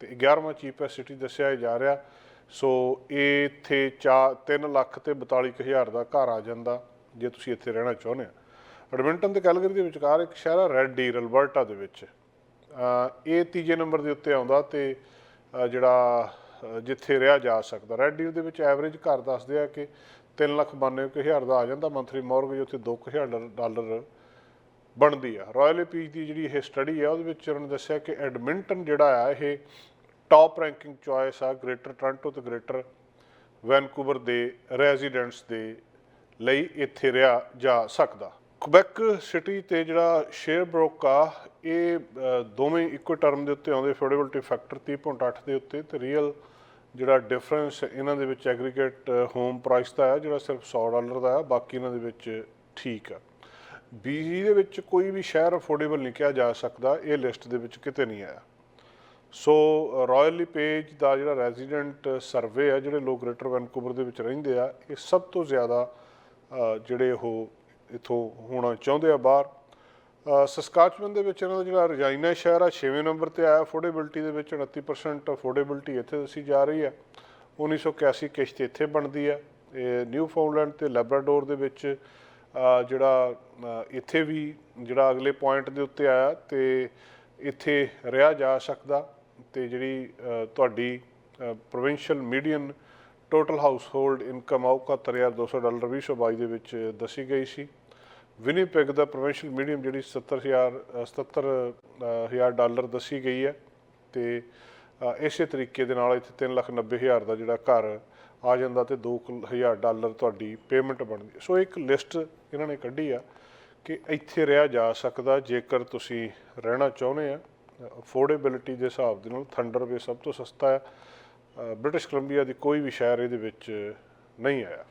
ਤੇ 11ਵਾਂ ਚੀਪੈਸਟ ਸਿਟੀ ਦੱਸਿਆ ਜਾ ਰਿਹਾ। ਸੋ ਇਹ ਇੱਥੇ ਚਾ 3 ਲੱਖ ਤੇ 42 ਹਜ਼ਾਰ ਦਾ ਘਰ ਆ ਜਾਂਦਾ, ਜੇ ਤੁਸੀਂ ਇੱਥੇ ਰਹਿਣਾ ਚਾਹੁੰਦੇ ਆ। ਐਡਮਿੰਟਨ ਤੇ ਕੈਲਗਰੀ ਦੇ ਵਿਚਕਾਰ ਇੱਕ ਸ਼ਹਿਰ ਆ ਰੈੱਡ ਡੀਰ ਅਲਬਰਟਾ ਦੇ ਵਿੱਚ। ਇਹ ਤੀਜੇ ਨੰਬਰ ਦੇ ਉੱਤੇ ਆਉਂਦਾ ਤੇ ਜਿਹੜਾ ਜਿੱਥੇ ਰਿਹਾ ਜਾ ਸਕਦਾ। ਰੈੱਡ ਡੀਰ ਦੇ ਵਿੱਚ ਐਵਰੇਜ ਘਰ ਦੱਸਦੇ ਆ ਕਿ 3 ਲੱਖ 92 ਕੁ ਹਜ਼ਾਰ ਦਾ ਆ ਜਾਂਦਾ ਮੰਥਲੀ ਮਾਰਗੇਜ ਉੱਥੇ 2 ਕੁ ਹਜ਼ਾਰ ਡਾਲਰ- ਬਣਦੀ ਆ। ਰਾਇਲ ਪੀਚ ਦੀ ਜਿਹੜੀ ਇਹ ਸਟੱਡੀ ਆ, ਉਹਦੇ ਵਿੱਚ ਉਹਨਾਂ ਨੇ ਦੱਸਿਆ ਕਿ ਐਡਮਿੰਟਨ ਜਿਹੜਾ ਆ, ਇਹ ਟਾਪ ਰੈਂਕਿੰਗ ਚੁਆਇਸ ਆ ਗ੍ਰੇਟਰ ਟੋਰਾਂਟੋ ਤੇ ਗ੍ਰੇਟਰ ਵੈਨਕੂਵਰ ਦੇ ਰੈਜ਼ੀਡੈਂਟਸ ਦੇ ਲਈ ਇੱਥੇ ਰਿਹਾ ਜਾ ਸਕਦਾ। ਕੁਬੈਕ ਸਿਟੀ ਤੇ ਜਿਹੜਾ ਸ਼ੇਅਰ ਬ੍ਰੋਕ ਆ, ਇਹ ਦੋਵੇਂ ਇੱਕੋ ਟਰਮ ਦੇ ਉੱਤੇ ਆਉਂਦੇ ਅਫੋਰਡੇਬਿਲਟੀ ਫੈਕਟਰ 30.8 ਦੇ ਉੱਤੇ ਤੇ ਰੀਅਲ ਜਿਹੜਾ ਡਿਫਰੈਂਸ ਇਹਨਾਂ ਦੇ ਵਿੱਚ ਐਗਰੀਗੇਟ ਹੋਮ ਪ੍ਰਾਈਸ ਦਾ ਹੈ ਜਿਹੜਾ ਸਿਰਫ 100 ਡਾਲਰ ਦਾ ਹੈ ਬਾਕੀ ਇਹਨਾਂ ਦੇ ਵਿੱਚ ਠੀਕ ਆ। ਬੀਜੀ ਦੇ ਵਿੱਚ ਕੋਈ ਵੀ ਸ਼ਹਿਰ ਅਫੋਰਡੇਬਲ ਨਹੀਂ ਕਿਹਾ ਜਾ ਸਕਦਾ, ਇਹ ਲਿਸਟ ਦੇ ਵਿੱਚ ਕਿਤੇ ਨਹੀਂ ਆਇਆ। ਸੋ ਰਾਇਲ ਪੇਜ ਦਾ ਜਿਹੜਾ ਰੈਜ਼ੀਡੈਂਟ ਸਰਵੇ ਆ, ਜਿਹੜੇ ਲੋਕ ਗ੍ਰੇਟਰ ਵੈਨਕੂਵਰ ਦੇ ਵਿੱਚ ਰਹਿੰਦੇ ਆ, ਇਹ ਸਭ ਤੋਂ ਜ਼ਿਆਦਾ ਜਿਹੜੇ ਉਹ ਇਥੋਂ ਹੋਣਾ ਚਾਹੁੰਦੇ ਆ ਬਾਹਰ। ਸਸਕਾਚਮਨ ਦੇ ਵਿੱਚ ਇਹਨਾਂ ਦਾ ਜਿਹੜਾ ਰਜਾਈਨਾ ਸ਼ਹਿਰ ਆ 6ਵੇਂ ਨੰਬਰ ਤੇ ਆਇਆ ਅਫੋਰਡੇਬਿਲਟੀ ਦੇ ਵਿੱਚ 29% ਅਫੋਰਡੇਬਿਲਟੀ ਇੱਥੇ ਦੱਸੀ ਜਾ ਰਹੀ ਆ। 1981 ਕਿਸ਼ਤ ਇੱਥੇ ਬਣਦੀ ਆ। ਇਹ ਨਿਊ ਫਾਊਂਡਲੈਂਡ ਤੇ ਲੈਬਰਾਡੋਰ ਦੇ ਵਿੱਚ ਜਿਹੜਾ ਇੱਥੇ ਵੀ ਜਿਹੜਾ ਅਗਲੇ ਪੁਆਇੰਟ ਦੇ ਉੱਤੇ ਆਇਆ ਤੇ ਇੱਥੇ ਰਿਹਾ ਜਾ ਸਕਦਾ ਤੇ ਜਿਹੜੀ ਤੁਹਾਡੀ provincial median total household income ਆਉ 71200 ਡਾਲਰ 2022 ਦੇ ਵਿੱਚ ਦੱਸੀ ਗਈ ਸੀ। ਵਿਨੀਪੈਗ ਦਾ ਪ੍ਰੋਵਿੰਸ਼ੀਅਲ ਮੀਡੀਅਮ ਜਿਹੜੀ 70000 77000 ਡਾਲਰ ਦੱਸੀ ਗਈ ਹੈ ਤੇ ਇਸੇ ਤਰੀਕੇ ਦੇ ਨਾਲ ਇੱਥੇ 390000 ਦਾ ਜਿਹੜਾ ਘਰ ਆ ਜਾਂਦਾ ਤੇ 2000 ਡਾਲਰ ਤੁਹਾਡੀ ਪੇਮੈਂਟ ਬਣਦੀ ਸੋ ਇੱਕ ਲਿਸਟ ਇਹਨਾਂ ਨੇ ਕੱਢੀ ਆ ਕਿ ਇੱਥੇ ਰਿਹਾ ਜਾ ਸਕਦਾ, ਜੇਕਰ ਤੁਸੀਂ ਰਹਿਣਾ ਚਾਹੁੰਦੇ ਆ। ਅਫੋਰਡੇਬਿਲਟੀ ਦੇ ਹਿਸਾਬ ਦੇ ਨਾਲ ਥੰਡਰ ਵੇ ਸਭ ਤੋਂ ਸਸਤਾ ਹੈ ਬ੍ਰਿਟਿਸ਼ ਕੋਲੰਬੀਆ ਦੀ ਕੋਈ ਵੀ ਸ਼ਹਿਰ ਇਹਦੇ ਵਿੱਚ ਨਹੀਂ ਆਇਆ।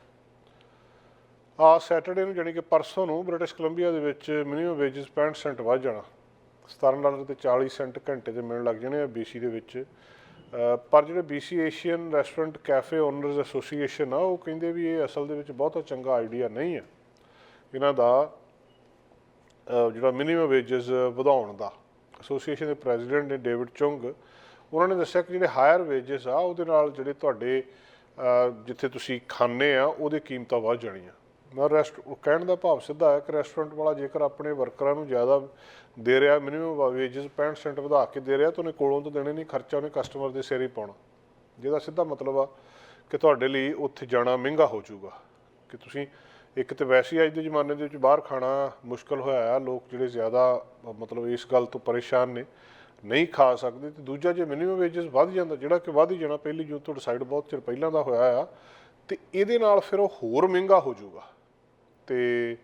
ਆ ਸੈਟਰਡੇ ਨੂੰ ਜਾਣੀ ਕਿ ਪਰਸੋਂ ਨੂੰ ਬ੍ਰਿਟਿਸ਼ ਕੋਲੰਬੀਆ ਦੇ ਵਿੱਚ ਮਿਨੀਮਮ ਵੇਜਸ 65 ਸੈਂਟ ਵੱਧ ਜਾਣਾ। 17 ਡਾਲਰ ਤੇ 40 ਸੈਂਟ ਘੰਟੇ ਦੇ ਮਿਲਣ ਲੱਗ ਜਾਣੇ ਆ BC ਦੇ ਵਿੱਚ। ਪਰ ਜਿਹੜੇ BC Asian restaurant cafe owners association ਆ, ਉਹ ਕਹਿੰਦੇ ਵੀ ਇਹ ਅਸਲ ਦੇ ਵਿੱਚ ਬਹੁਤਾ ਚੰਗਾ ਆਈਡੀਆ ਨਹੀਂ ਹੈ ਇਹਨਾਂ ਦਾ ਜਿਹੜਾ ਮਿਨੀਮਮ ਵੇਜਸ ਵਧਾਉਣ ਦਾ। ਐਸੋਸੀਏਸ਼ਨ ਦੇ ਪ੍ਰੈਜ਼ੀਡੈਂਟ ਨੇ ਡੇਵਿਡ ਚੁੰਗ ਉਹਨਾਂ ਨੇ ਦੱਸਿਆ ਕਿ ਜਿਹੜੇ ਹਾਇਰ ਵੇਜਸ ਆ, ਉਹਦੇ ਨਾਲ ਜਿਹੜੇ ਤੁਹਾਡੇ ਜਿੱਥੇ ਤੁਸੀਂ ਖਾਣੇ ਆ, ਉਹਦੇ ਕੀਮਤਾਂ ਵੱਧ ਜਾਣੀਆਂ। ਮੈਂ ਰੈਸਟ ਕਹਿਣ ਦਾ ਭਾਵ ਸਿੱਧਾ ਹੈ ਕਿ ਰੈਸਟੋਰੈਂਟ ਵਾਲਾ ਜੇਕਰ ਆਪਣੇ ਵਰਕਰਾਂ ਨੂੰ ਜ਼ਿਆਦਾ ਦੇ ਰਿਹਾ ਮਿਨੀਮਮ ਵੇਜਸ 65 ਸੈਂਟ ਵਧਾ ਕੇ ਦੇ ਰਿਹਾ, ਤਾਂ ਉਹਨੇ ਕੋਲੋਂ ਤਾਂ ਦੇਣੇ ਨਹੀਂ, ਖਰਚਾ ਉਹਨੇ ਕਸਟਮਰ ਦੇ ਸਿਰ ਹੀ ਪਾਉਣਾ। ਜਿਹਦਾ ਸਿੱਧਾ ਮਤਲਬ ਆ ਕਿ ਤੁਹਾਡੇ ਲਈ ਉੱਥੇ ਜਾਣਾ ਮਹਿੰਗਾ ਹੋ ਜਾਊਗਾ। ਕਿ ਤੁਸੀਂ ਇੱਕ ਤੇ ਵੈਸੇ ਅੱਜ ਦੇ ਜ਼ਮਾਨੇ ਦੇ ਵਿੱਚ ਬਾਹਰ ਖਾਣਾ ਮੁਸ਼ਕਲ ਹੋਇਆ ਆ, ਲੋਕ ਜਿਹੜੇ ਜ਼ਿਆਦਾ, ਮਤਲਬ ਇਸ ਗੱਲ ਤੋਂ ਪਰੇਸ਼ਾਨ ਨੇ। ਨਹੀਂ ਖਾ ਸਕਦੇ ਤੇ ਦੂਜਾ ਜੇ ਮਿਨੀਮਮ ਵੇਜਸ ਵੱਧ ਜਾਂਦਾ, ਜਿਹੜਾ ਕਿ ਵੱਧ ਹੀ ਜਾਣਾ, ਪਹਿਲੀ ਜੂਨ ਤੋਂ ਡਿਸਾਈਡ ਬਹੁਤ ਚਿਰ ਪਹਿਲਾਂ ਦਾ ਹੋਇਆ ਆ, ਤੇ ਇਹਦੇ ਨਾਲ ਫਿਰ ਉਹ ਹੋਰ ਮਹਿੰਗਾ ਹੋ ਜਾਊਗਾ। ਤੇ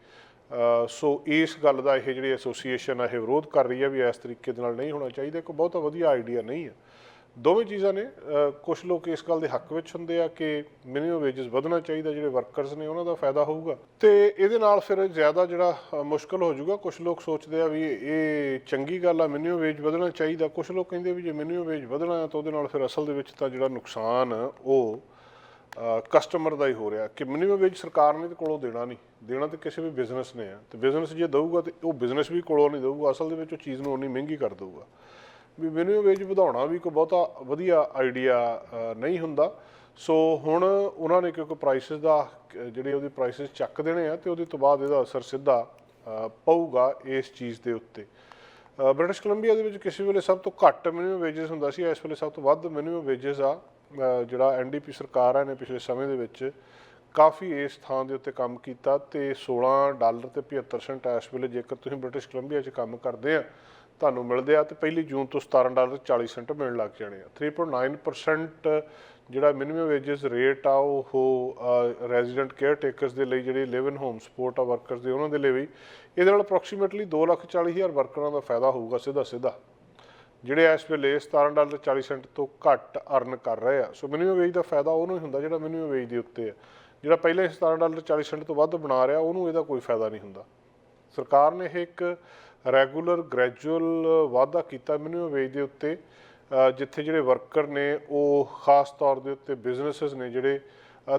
ਸੋ ਇਸ ਗੱਲ ਦਾ ਇਹ ਜਿਹੜੀ ਐਸੋਸੀਏਸ਼ਨ ਆ, ਇਹ ਵਿਰੋਧ ਕਰ ਰਹੀ ਹੈ ਵੀ ਇਸ ਤਰੀਕੇ ਦੇ ਨਾਲ ਨਹੀਂ ਹੋਣਾ ਚਾਹੀਦਾ, ਇੱਕ ਬਹੁਤਾ ਵਧੀਆ ਆਈਡੀਆ ਨਹੀਂ ਹੈ ਦੋਵੇਂ ਚੀਜ਼ਾਂ ਨੇ ਕੁਝ ਲੋਕ ਇਸ ਗੱਲ ਦੇ ਹੱਕ ਵਿੱਚ ਹੁੰਦੇ ਆ ਕਿ ਮਿਨੀਮਮ ਵੇਜਸ ਵਧਣਾ ਚਾਹੀਦਾ ਜਿਹੜੇ ਵਰਕਰਸ ਨੇ ਉਹਨਾਂ ਦਾ ਫਾਇਦਾ ਹੋਊਗਾ। ਤੇ ਇਹਦੇ ਨਾਲ ਫਿਰ ਜ਼ਿਆਦਾ ਜਿਹੜਾ ਅ, ਮੁਸ਼ਕਲ ਹੋ ਜਾਊਗਾ। ਕੁਝ ਲੋਕ ਸੋਚਦੇ ਆ ਵੀ ਇਹ ਚੰਗੀ ਗੱਲ ਆ ਮਿਨੀਮਮ ਵੇਜ ਵਧਣਾ ਚਾਹੀਦਾ। ਕੁਝ ਲੋਕ ਕਹਿੰਦੇ ਵੀ ਜੇ ਮਿਨੀਮਮ ਵੇਜ ਵਧਣਾ ਹੈ ਤਾਂ ਉਹਦੇ ਨਾਲ ਫਿਰ ਅਸਲ ਦੇ ਵਿੱਚ ਤਾਂ ਜਿਹੜਾ ਨੁਕਸਾਨ ਉਹ ਕਸਟਮਰ ਦਾ ਹੀ ਹੋ ਰਿਹਾ। ਕਿ ਮਿਨੀਮਮ ਵੇਜ ਸਰਕਾਰ ਨੇ ਤੇ ਕੋਲੋਂ ਦੇਣਾ ਨਹੀਂ। ਦੇਣਾ ਤੇ ਕਿਸੇ ਵੀ ਬਿਜ਼ਨਸ ਨੇ ਆ। ਤੇ ਬਿਜ਼ਨਸ ਜੇ ਦਊਗਾ ਤੇ ਉਹ ਬਿਜ਼ਨਸ ਵੀ ਕੋਲੋਂ ਨਹੀਂ ਦਊਗਾ। ਅਸਲ ਦੇ ਵਿੱਚ ਉਹ ਚੀਜ਼ ਨੂੰ ਉਨੀ ਮਹਿੰਗੀ ਕਰ ਦਊਗਾ। ਵੀ ਮਿਨੀਮਮ ਵੇਜ ਵਧਾਉਣਾ ਵੀ ਕੋਈ ਬਹੁਤਾ ਵਧੀਆ ਆਈਡੀਆ ਨਹੀਂ ਹੁੰਦਾ। ਸੋ ਹੁਣ ਉਹਨਾਂ ਨੇ ਕਿਉਂਕਿ ਪ੍ਰਾਈਸਸ ਦਾ ਜਿਹੜੇ ਉਹਦੇ ਪ੍ਰਾਈਸਸ ਚੱਕ ਦੇਣੇ ਆ ਤੇ ਉਹਦੇ ਤੋਂ ਬਾਅਦ ਇਹਦਾ ਅਸਰ ਸਿੱਧਾ ਪਊਗਾ ਇਸ ਚੀਜ਼ ਦੇ ਉੱਤੇ। ਬ੍ਰਿਟਿਸ਼ ਕੋਲੰਬੀਆ ਦੇ ਵਿੱਚ ਕਿਸੇ ਵੇਲੇ ਸਭ ਤੋਂ ਘੱਟ ਮਿਨੀਮਮ ਵੇਜਸ ਹੁੰਦਾ ਸੀ ਇਸ ਵੇਲੇ ਸਭ ਤੋਂ ਵੱਧ ਮਿਨੀਮਮ ਵੇਜਸ ਆ ਅ, ਜਿਹੜਾ ਐਨਡੀਪੀ ਸਰਕਾਰ ਆ ਨੇ ਪਿਛਲੇ ਸਮੇਂ ਦੇ ਵਿੱਚ ਕਾਫੀ ਇਸ ਥਾਂ ਦੇ ਉੱਤੇ ਕੰਮ ਕੀਤਾ ਤੇ 16 ਡਾਲਰ ਤੇ 75 ਸੈਂਟ ਇਸ ਵੇਲੇ ਜੇਕਰ ਤੁਸੀਂ ਬ੍ਰਿਟਿਸ਼ ਕੋਲੰਬੀਆ 'ਚ ਕੰਮ ਕਰਦੇ ਆ ਤੁਹਾਨੂੰ ਮਿਲਦੇ ਆ ਤੇ ਪਹਿਲੀ ਜੂਨ ਤੋਂ 17 ਡਾਲਰ 40 ਸੈਂਟ ਮਿਲਣ ਲੱਗ ਜਾਣੇ ਆ। 3.9% ਜਿਹੜਾ ਮਿਨੀਮਮ ਵੇਜਸ ਰੇਟ ਆ ਉਹ ਰੈਜ਼ੀਡੈਂਟ ਕੇਅਰ ਟੇਕਰਸ ਦੇ ਲਈ ਜਿਹੜੇ ਲਿਵ ਇਨ ਹੋਮ ਸਪੋਰਟ ਆ ਵਰਕਰਸ ਦੇ ਉਹਨਾਂ ਦੇ ਲਈ ਵੀ। ਇਹਦੇ ਨਾਲ ਅਪਰੋਕਸੀਮੇਟਲੀ 2,40,000 ਵਰਕਰਾਂ ਦਾ ਫਾਇਦਾ ਹੋਊਗਾ ਸਿੱਧਾ ਸਿੱਧਾ। ਜਿਹੜੇ ਇਸ ਵੇਲੇ 17 ਡਾਲਰ 40 ਸੈਂਟ ਤੋਂ ਘੱਟ ਅਰਨ ਕਰ ਰਹੇ ਆ। ਸੋ ਮਿਨੀਮਮ ਵੇਜ ਦਾ ਫਾਇਦਾ ਉਹਨੂੰ ਹੀ ਹੁੰਦਾ ਜਿਹੜਾ ਮਿਨੀਮਮ ਵੇਜ ਦੇ ਉੱਤੇ ਆ। ਜਿਹੜਾ ਪਹਿਲਾਂ ਹੀ 17 ਡਾਲਰ 40 ਸੈਂਟ ਤੋਂ ਵੱਧ ਬਣਾ ਰਿਹਾ ਉਹਨੂੰ ਇਹਦਾ ਕੋਈ ਫਾਇਦਾ ਨਹੀਂ ਹੁੰਦਾ। ਸਰਕਾਰ ਨੇ ਇਹ ਇੱਕ ਰੈਗੂਲਰ, ਗ੍ਰੈਜੂਅਲ ਵਾਧਾ ਕੀਤਾ ਮਿਨੀਮਮ ਵੇਜ ਦੇ ਉੱਤੇ ਜਿੱਥੇ ਜਿਹੜੇ ਵਰਕਰ ਨੇ, ਉਹ ਖਾਸ ਤੌਰ ਦੇ ਉੱਤੇ ਬਿਜ਼ਨੈਸਸ ਨੇ ਜਿਹੜੇ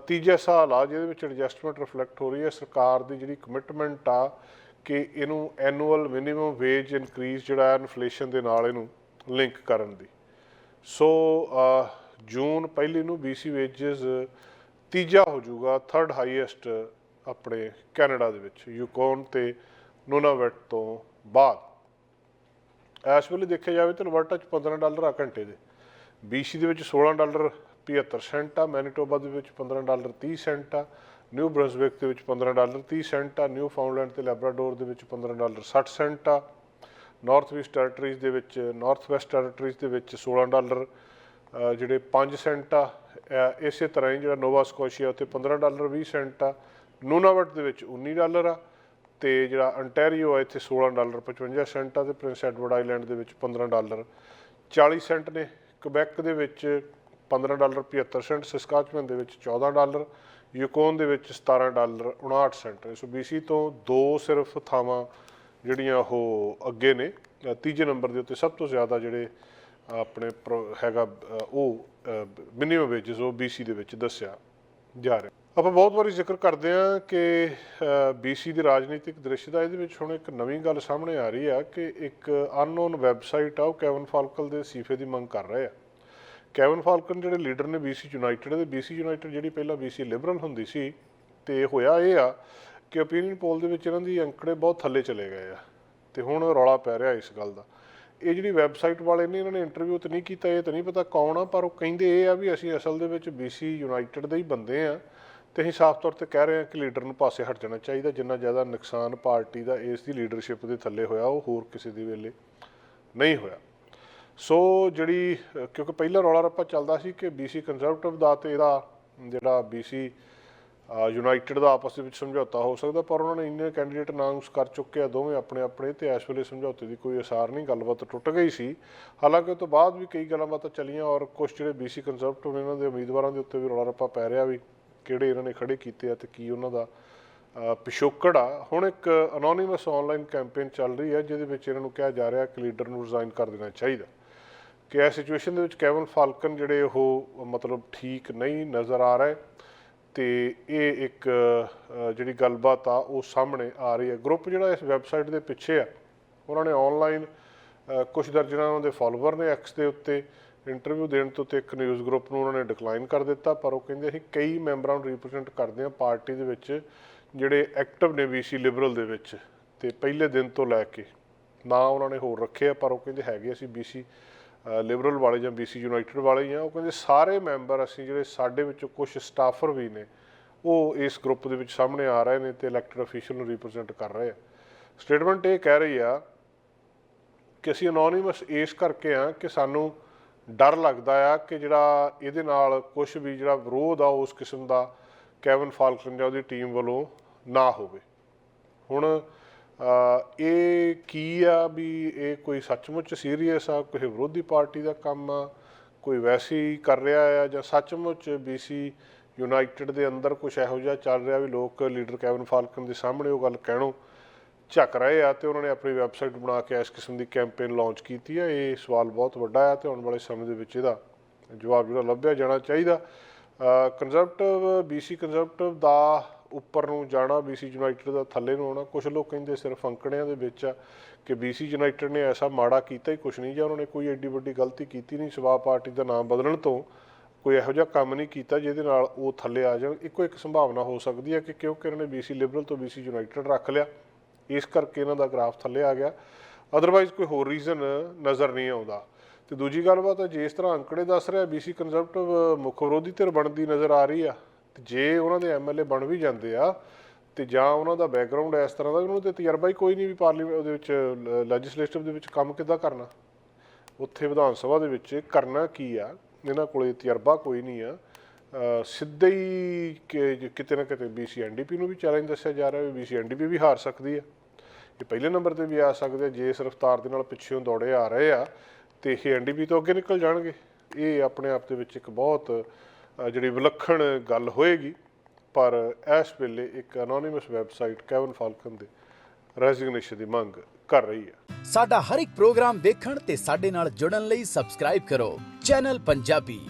ਤੀਜਾ ਸਾਲ ਆ, ਜਿਹਦੇ ਵਿੱਚ ਐਡਜਸਟਮੈਂਟ ਰਿਫਲੈਕਟ ਹੋ ਰਹੀ ਹੈ। ਸਰਕਾਰ ਦੀ ਜਿਹੜੀ ਕਮਿਟਮੈਂਟ ਆ ਕਿ ਇਹਨੂੰ ਐਨੂਅਲ ਮਿਨੀਮਮ ਵੇਜ ਇਨਕਰੀਜ਼ ਜਿਹੜਾ ਹੈ ਇਨਫਲੇਸ਼ਨ ਦੇ ਨਾਲ ਇਹਨੂੰ ਲਿੰਕ ਕਰਨ ਦੀ। ਸੋ ਜੂਨ ਪਹਿਲੀ ਨੂੰ BC ਵੇਜਸ ਤੀਜਾ ਹੋ ਜਾਊਗਾ ਥਰਡ ਹਾਈਐਸਟ ਆਪਣੇ ਕੈਨੇਡਾ ਦੇ ਵਿੱਚ, ਯੂਕੋਨ ਤੇ ਨੂਨਾਵੈਟ ਤੋਂ ਬਾਅਦ। ਇਸ ਵੇਲੇ ਦੇਖਿਆ ਜਾਵੇ ਤਾਂ ਅਲਬਰਟਾ ਚ 15 ਡਾਲਰ ਆ ਘੰਟੇ ਦੇ। BC ਦੇ ਵਿੱਚ 16 ਡਾਲਰ 75 ਸੈਂਟ ਆ, ਮੈਨੀਟੋਬਾ ਦੇ ਵਿੱਚ 15 ਡਾਲਰ 30 ਸੈਂਟ ਆ, ਨਿਊ ਬ੍ਰੰਸਵਿਕ ਦੇ ਵਿੱਚ 15 ਡਾਲਰ 30 ਸੈਂਟ ਆ, ਨਿਊ ਫਾਊਂਡਲੈਂਡ ਤੇ ਲੈਬਰਾਡੋਰ ਦੇ ਵਿੱਚ 15 ਡਾਲਰ 60 ਸੈਂਟ ਆ, ਨਾਰਥ ਵੈਸਟ ਟੈਰੀਟਰੀਜ਼ ਦੇ ਵਿੱਚ, ਨਾਰਥ ਵੈਸਟ ਟੈਰੀਟਰੀਜ਼ ਦੇ ਵਿੱਚ 16 ਡਾਲਰ ਜਿਹੜੇ 5 ਸੈਂਟ ਆ ਇਸੇ ਤਰ੍ਹਾਂ ਹੀ ਜਿਹੜਾ ਨੋਵਾ ਸਕੋਸ਼ੀਆ ਉੱਤੇ 15 ਡਾਲਰ 20 ਸੈਂਟ ਆ, ਨੂਨਾਵਟ ਦੇ ਵਿੱਚ 19 ਡਾਲਰ ਆ ਤੇ ਜਿਹੜਾ ਅੰਟੈਰੀਓ ਆ, ਇੱਥੇ 16 ਡਾਲਰ 55 ਸੈਂਟ ਆ ਤੇ ਪ੍ਰਿੰਸ ਐਡਵਰਡ ਆਈਲੈਂਡ ਦੇ ਵਿੱਚ 15 ਡਾਲਰ। 40 ਸੈਂਟ ਨੇ ਕੁਬੈਕ ਦੇ ਵਿੱਚ 15 ਡਾਲਰ 75 ਸੈਂਟ, ਸਸਕਾਚਮੈਨ ਦੇ ਵਿੱਚ 14 ਡਾਲਰ, ਯੂਕੋਨ ਦੇ ਵਿੱਚ 17 ਡਾਲਰ 59 ਸੈਂਟ ਨੇ। ਸੋ BC ਤੋਂ ਦੋ ਸਿਰਫ ਥਾਵਾਂ ਜਿਹੜੀਆਂ ਉਹ ਅੱਗੇ ਨੇ ਤੀਜੇ ਨੰਬਰ ਦੇ ਉੱਤੇ ਸਭ ਤੋਂ ਜ਼ਿਆਦਾ ਜਿਹੜੇ ਆਪਣੇ ਪ੍ਰੋ- ਹੈਗਾ ਉਹ ਮਿਨੀਮਮ ਵੇਜਸ ਉਹ BC ਦੇ ਵਿੱਚ ਦੱਸਿਆ ਜਾ ਰਿਹਾ। ਆਪਾਂ ਬਹੁਤ ਵਾਰੀ ਜ਼ਿਕਰ ਕਰਦੇ ਹਾਂ ਕਿ BC ਦੀ ਰਾਜਨੀਤਿਕ ਦ੍ਰਿਸ਼ ਦਾ ਇਹਦੇ ਵਿੱਚ ਹੁਣ ਇੱਕ ਨਵੀਂ ਗੱਲ ਸਾਹਮਣੇ ਆ ਰਹੀ ਆ ਕਿ ਇੱਕ ਅਨਨੋਨ ਵੈਬਸਾਈਟ ਆ, ਉਹ ਕੈਵਨ ਫਾਲਕਲ ਦੇ ਸੀਫੇ ਦੀ ਮੰਗ ਕਰ ਰਹੇ ਆ। ਕੈਵਨ ਫਾਲਕਨ ਜਿਹੜੇ ਲੀਡਰ ਨੇ BC ਯੂਨਾਈਟਿਡ ਦੇ BC ਯੂਨਾਈਟਿਡ ਜਿਹੜੀ ਪਹਿਲਾਂ BC ਲਿਬਰਲ ਹੁੰਦੀ ਸੀ ਤੇ ਹੋਇਆ ਇਹ ਆ ਕਿ ਓਪੀਨੀਅਨ ਪੋਲ ਦੇ ਵਿੱਚ ਇਹਨਾਂ ਦੀ ਅੰਕੜੇ ਬਹੁਤ ਥੱਲੇ ਚਲੇ ਗਏ ਆ ਤੇ ਹੁਣ ਰੌਲਾ ਪੈ ਰਿਹਾ ਇਸ ਗੱਲ ਦਾ। ਇਹ ਜਿਹੜੀ ਵੈਬਸਾਈਟ ਵਾਲੇ ਨੇ ਇਹਨਾਂ ਨੇ ਇੰਟਰਵਿਊ ਤਾਂ ਨਹੀਂ ਕੀਤਾ, ਇਹ ਤਾਂ ਨਹੀਂ ਪਤਾ ਕੌਣ ਆ, ਪਰ ਉਹ ਕਹਿੰਦੇ ਇਹ ਆ ਵੀ ਅਸੀਂ ਅਸਲ ਦੇ ਵਿੱਚ BC ਯੂਨਾਈਟਿਡ ਦੇ ਹੀ ਬੰਦੇ ਆ। ਤੇ ਅਸੀਂ ਸਾਫ਼ ਤੌਰ ਤੇ ਕਹਿ ਰਹੇ ਹਾਂ ਕਿ ਲੀਡਰ ਨੂੰ ਪਾਸੇ ਹਟ ਜਾਣਾ ਚਾਹੀਦਾ। ਜਿੰਨਾ ਜ਼ਿਆਦਾ ਨੁਕਸਾਨ ਪਾਰਟੀ ਦਾ ਇਸ ਦੀ ਲੀਡਰਸ਼ਿਪ ਦੇ ਥੱਲੇ ਹੋਇਆ, ਉਹ ਹੋਰ ਕਿਸੇ ਦੇ ਵੇਲੇ ਨਹੀਂ ਹੋਇਆ। ਸੋ ਜਿਹੜੀ, ਕਿਉਂਕਿ ਪਹਿਲਾ ਰੌਲਾ ਰੱਪਾ ਚੱਲਦਾ ਸੀ ਕਿ BC ਕੰਜ਼ਰਵੇਟਿਵ ਦਾ ਤੇ ਇਹਦਾ ਜਿਹੜਾ BC ਯੂਨਾਈਟਿਡ ਦਾ ਆਪਸ ਦੇ ਵਿੱਚ ਸਮਝੌਤਾ ਹੋ ਸਕਦਾ, ਪਰ ਉਹਨਾਂ ਨੇ ਇੰਨੇ ਕੈਂਡੀਡੇਟ ਅਨਾਉਂਸ ਕਰ ਚੁੱਕੇ ਆ, ਦੋਵੇਂ ਆਪਣੇ ਆਪਣੇ ਤੇ ਇਸ ਵੇਲੇ ਸਮਝੌਤੇ ਦੀ ਕੋਈ ਅਸਾਰ ਨਹੀਂ, ਗੱਲਬਾਤ ਟੁੱਟ ਗਈ ਸੀ। ਹਾਲਾਂਕਿ ਉਸ ਤੋਂ ਬਾਅਦ ਵੀ ਕਈ ਗੱਲਾਂ ਬਾਤਾਂ ਚੱਲੀਆਂ ਔਰ ਕੁਝ ਜਿਹੜੇ BC ਕੰਜ਼ਰਵੇਟਿਵ ਨੇ, ਇਹਨਾਂ ਦੇ ਉਮੀਦਵਾਰਾਂ ਦੇ ਉੱਤੇ ਵੀ ਰੌਲਾ ਰੱਪਾ ਪੈ ਰਿਹਾ ਵੀ। ਕਿਹੜੇ ਇਹਨਾਂ ਨੇ ਖੜੇ ਕੀਤੇ ਆ ਤੇ ਕੀ ਉਹਨਾਂ ਦਾ ਅ, ਪਿਛੋਕੜ ਆ। ਹੁਣ ਇੱਕ ਅਨੋਨਿਮਸ ਆਨਲਾਈਨ ਕੈਂਪੇਨ ਚੱਲ ਰਹੀ ਹੈ ਜਿਹਦੇ ਵਿੱਚ ਇਹਨਾਂ ਨੂੰ ਕਿਹਾ ਜਾ ਰਿਹਾ ਕਿ ਲੀਡਰ ਨੂੰ ਰਿਜ਼ਾਈਨ ਕਰ ਦੇਣਾ ਚਾਹੀਦਾ। ਕਿ ਇਸ ਸਿਚੁਏਸ਼ਨ ਦੇ ਵਿੱਚ ਕੈਵਨ ਫਾਲਕਨ ਜਿਹੜੇ ਉਹ ਮਤਲਬ ਠੀਕ ਨਹੀਂ ਨਜ਼ਰ ਆ ਰਹੇ ਤੇ ਇਹ ਇੱਕ ਜਿਹੜੀ ਗੱਲਬਾਤ ਆ ਉਹ ਸਾਹਮਣੇ ਆ ਰਹੀ ਹੈ ਗਰੁੱਪ ਜਿਹੜਾ ਇਸ ਵੈਬਸਾਈਟ ਦੇ ਪਿੱਛੇ ਆ ਉਹਨਾਂ ਨੇ ਆਨਲਾਈਨ ਕੁਝ ਦਰਜਨਾਂ ਦੇ ਫਾਲੋਅਰ ਨੇ ਐਕਸ ਦੇ ਉੱਤੇ ਇੰਟਰਵਿਊ ਦੇਣ ਤੋਂ ਤੇ ਇੱਕ ਨਿਊਜ਼ ਗਰੁੱਪ ਨੂੰ ਉਹਨਾਂ ਨੇ ਡਿਕਲਾਈਨ ਕਰ ਦਿੱਤਾ, ਪਰ ਉਹ ਕਹਿੰਦੇ ਅਸੀਂ ਕਈ ਮੈਂਬਰਾਂ ਨੂੰ ਰਿਪਰੈਜ਼ੈਂਟ ਕਰਦੇ ਹਾਂ ਪਾਰਟੀ ਦੇ ਵਿੱਚ ਜਿਹੜੇ ਐਕਟਿਵ ਨੇ BC ਲਿਬਰਲ ਦੇ ਵਿੱਚ ਤੇ ਪਹਿਲੇ ਦਿਨ ਤੋਂ ਲੈ ਕੇ ਨਾ ਉਹਨਾਂ ਨੇ ਹੋਰ ਰੱਖੇ ਆ, ਪਰ ਉਹ ਕਹਿੰਦੇ ਹੈਗੇ ਅਸੀਂ BC ਲਿਬਰਲ ਵਾਲੇ ਜਾਂ BC ਯੂਨਾਈਟਿਡ ਵਾਲੇ ਆ। ਉਹ ਕਹਿੰਦੇ ਸਾਰੇ ਮੈਂਬਰ ਅਸੀਂ ਜਿਹੜੇ ਸਾਡੇ ਵਿੱਚੋਂ ਕੁਝ ਸਟਾਫਰ ਵੀ ਨੇ, ਉਹ ਇਸ ਗਰੁੱਪ ਦੇ ਵਿੱਚ ਸਾਹਮਣੇ ਆ ਰਹੇ ਨੇ ਤੇ ਇਲੈਕਟਡ ਅਫੀਸ਼ੀਅਲ ਨੂੰ ਰਿਪਰੈਜ਼ੈਂਟ ਕਰ ਰਹੇ ਆ। ਸਟੇਟਮੈਂਟ ਇਹ ਕਹਿ ਰਹੀ ਆ ਕਿ ਅਸੀਂ ਅਨੋਨਿਮਸ ਇਸ ਕਰਕੇ ਆ ਕਿ ਸਾਨੂੰ ਡਰ ਲੱਗਦਾ ਆ ਕਿ ਜਿਹੜਾ ਇਹਦੇ ਨਾਲ ਕੁਝ ਵੀ ਜਿਹੜਾ ਵਿਰੋਧ ਆ ਉਸ ਕਿਸਮ ਦਾ ਕੈਵਨ ਫਾਲਕਨ ਜਾਂ ਉਹਦੀ ਟੀਮ ਵੱਲੋਂ ਨਾ ਹੋਵੇ। ਹੁਣ ਇਹ ਕੀ ਆ ਵੀ ਇਹ ਕੋਈ ਸੱਚਮੁੱਚ ਸੀਰੀਅਸ ਆ, ਕੋਈ ਵਿਰੋਧੀ ਪਾਰਟੀ ਦਾ ਕੰਮ ਆ, ਕੋਈ ਵੈਸੇ ਹੀ ਕਰ ਰਿਹਾ ਆ ਜਾਂ ਸੱਚਮੁੱਚ BC ਯੂਨਾਈਟਿਡ ਦੇ ਅੰਦਰ ਕੁਝ ਇਹੋ ਜਿਹਾ ਚੱਲ ਰਿਹਾ ਵੀ ਲੋਕ ਲੀਡਰ ਕੈਵਨ ਫਾਲਕਨ ਦੇ ਸਾਹਮਣੇ ਉਹ ਗੱਲ ਕਹਿਣੋਂ ਝੱਕ ਰਹੇ ਆ ਤੇ ਉਹਨਾਂ ਨੇ ਆਪਣੀ ਵੈਬਸਾਈਟ ਬਣਾ ਕੇ ਇਸ ਕਿਸਮ ਦੀ ਕੈਂਪੇਨ ਲਾਂਚ ਕੀਤੀ ਆ। ਇਹ ਸਵਾਲ ਬਹੁਤ ਵੱਡਾ ਆ ਤੇ ਆਉਣ ਵਾਲੇ ਸਮੇਂ ਦੇ ਵਿੱਚ ਇਹਦਾ ਜਵਾਬ ਜਿਹੜਾ ਲੱਭਿਆ ਜਾਣਾ ਚਾਹੀਦਾ। ਕੰਜ਼ਰਵੇਟਿਵ BC ਕੰਜ਼ਰਵੇਟਿਵ ਦਾ ਉੱਪਰ ਨੂੰ ਜਾਣਾ BC ਯੂਨਾਈਟਿਡ ਦਾ ਥੱਲੇ ਨੂੰ ਆਉਣਾ। ਕੁਝ ਲੋਕ ਕਹਿੰਦੇ ਸਿਰਫ ਅੰਕੜਿਆਂ ਦੇ ਵਿੱਚ ਆ ਕਿ BC ਯੂਨਾਈਟਿਡ ਨੇ ਐਸਾ ਮਾੜਾ ਕੀਤਾ ਹੀ ਕੁਝ ਨਹੀਂ ਜਾਂ ਉਹਨਾਂ ਨੇ ਕੋਈ ਐਡੀ ਵੱਡੀ ਗਲਤੀ ਕੀਤੀ ਨਹੀਂ ਸਵਾ ਪਾਰਟੀ ਦਾ ਨਾਮ ਬਦਲਣ ਤੋਂ। ਕੋਈ ਇਹੋ ਜਿਹਾ ਕੰਮ ਨਹੀਂ ਕੀਤਾ ਜਿਹਦੇ ਨਾਲ ਉਹ ਥੱਲੇ ਆ ਜਾਣ। ਇੱਕੋ ਇੱਕ ਸੰਭਾਵਨਾ ਹੋ ਸਕਦੀ ਹੈ ਕਿ ਕਿਉਂਕਿ ਉਹਨਾਂ ਨੇ BC ਲਿਬਰਲ ਤੋਂ BC ਯੂਨਾਈਟਿਡ ਰੱਖ ਲਿਆ। ਇਸ ਕਰਕੇ ਇਹਨਾਂ ਦਾ ਗ੍ਰਾਫ ਥੱਲੇ ਆ ਗਿਆ। ਅਦਰਵਾਈਜ਼ ਕੋਈ ਹੋਰ ਰੀਜ਼ਨ ਨਜ਼ਰ ਨਹੀਂ ਆਉਂਦਾ। ਤੇ ਦੂਜੀ ਗੱਲਬਾਤ ਹੈ ਜੇ ਇਸ ਤਰ੍ਹਾਂ ਅੰਕੜੇ ਦੱਸ ਰਿਹਾ BC ਕੰਜ਼ਰਵੇਟਿਵ ਮੁੱਖ ਵਿਰੋਧੀ ਧਿਰ ਬਣਦੀ ਨਜ਼ਰ ਆ ਰਹੀ ਆ, ਤੇ ਜੇ ਉਹਨਾਂ ਦੇ ਐਮਐਲਏ ਬਣ ਵੀ ਜਾਂਦੇ ਆ, ਤੇ ਜਾਂ ਉਹਨਾਂ ਦਾ ਬੈਕਗ੍ਰਾਉਂਡ ਇਸ ਤਰ੍ਹਾਂ ਦਾ, ਉਹਨਾਂ ਤੇ ਤਜਰਬਾ ਹੀ ਕੋਈ ਨਹੀਂ ਵੀ ਪਾਰਲੀਮੈਂਟ ਉਹਦੇ ਵਿੱਚ ਲੈਜਿਸਲੇਟਿਵ ਦੇ ਵਿੱਚ ਕੰਮ ਕਿੱਦਾਂ ਕਰਨਾ। ਉੱਥੇ ਵਿਧਾਨ ਸਭਾ ਦੇ ਵਿੱਚ ਕਰਨਾ ਕੀ ਆ, ਇਹਨਾਂ ਕੋਲੇ ਤਜਰਬਾ ਕੋਈ ਨਹੀਂ ਆ। ਸਿੱਧੇ ਹੀ ਕਿ- ਜੇ ਕਿਤੇ ਨਾ ਕਿਤੇ BC ਐਨਡੀਪੀ ਨੂੰ ਵੀ ਚੈਲੰਜ ਦੱਸਿਆ ਜਾ ਰਿਹਾ ਵੀ BC ਐਨਡੀਪੀ ਵੀ ਹਾਰ ਸਕਦੀ ਆ। ਇਹ ਪਹਿਲੇ ਨੰਬਰ ਤੇ ਵੀ ਆ ਸਕਦੇ ਆ, ਜੇ ਇਸ ਰਫਤਾਰ ਦੇ ਨਾਲ ਪਿੱਛੇੋਂ ਦੌੜੇ ਆ ਰਹੇ ਆ, ਤੇ ਇਹ ਐਨਡੀਪੀ ਤੋਂ ਅੱਗੇ ਨਿਕਲ ਜਾਣਗੇ। ਇਹ ਆਪਣੇ ਆਪ ਦੇ ਵਿੱਚ ਇੱਕ ਬਹੁਤ ਜਿਹੜੀ ਵਿਲੱਖਣ ਗੱਲ ਹੋਏਗੀ। ਪਰ ਇਸ ਵੇਲੇ ਇੱਕ ਅਨੋਨਿਮਸ ਵੈਬਸਾਈਟ ਕੈਵਨ ਫਾਲਕਨ ਦੇ ਰੈਜ਼ਿਗਨੇਸ਼ਨ ਦੀ ਮੰਗ ਕਰ ਰਹੀ ਹੈ ਸਾਡਾ ਹਰ ਇੱਕ ਪ੍ਰੋਗਰਾਮ ਦੇਖਣ ਤੇ ਸਾਡੇ ਨਾਲ ਜੁੜਨ ਲਈ ਸਬਸਕ੍ਰਾਈਬ ਕਰੋ। ਚੈਨਲ ਪੰਜਾਬੀ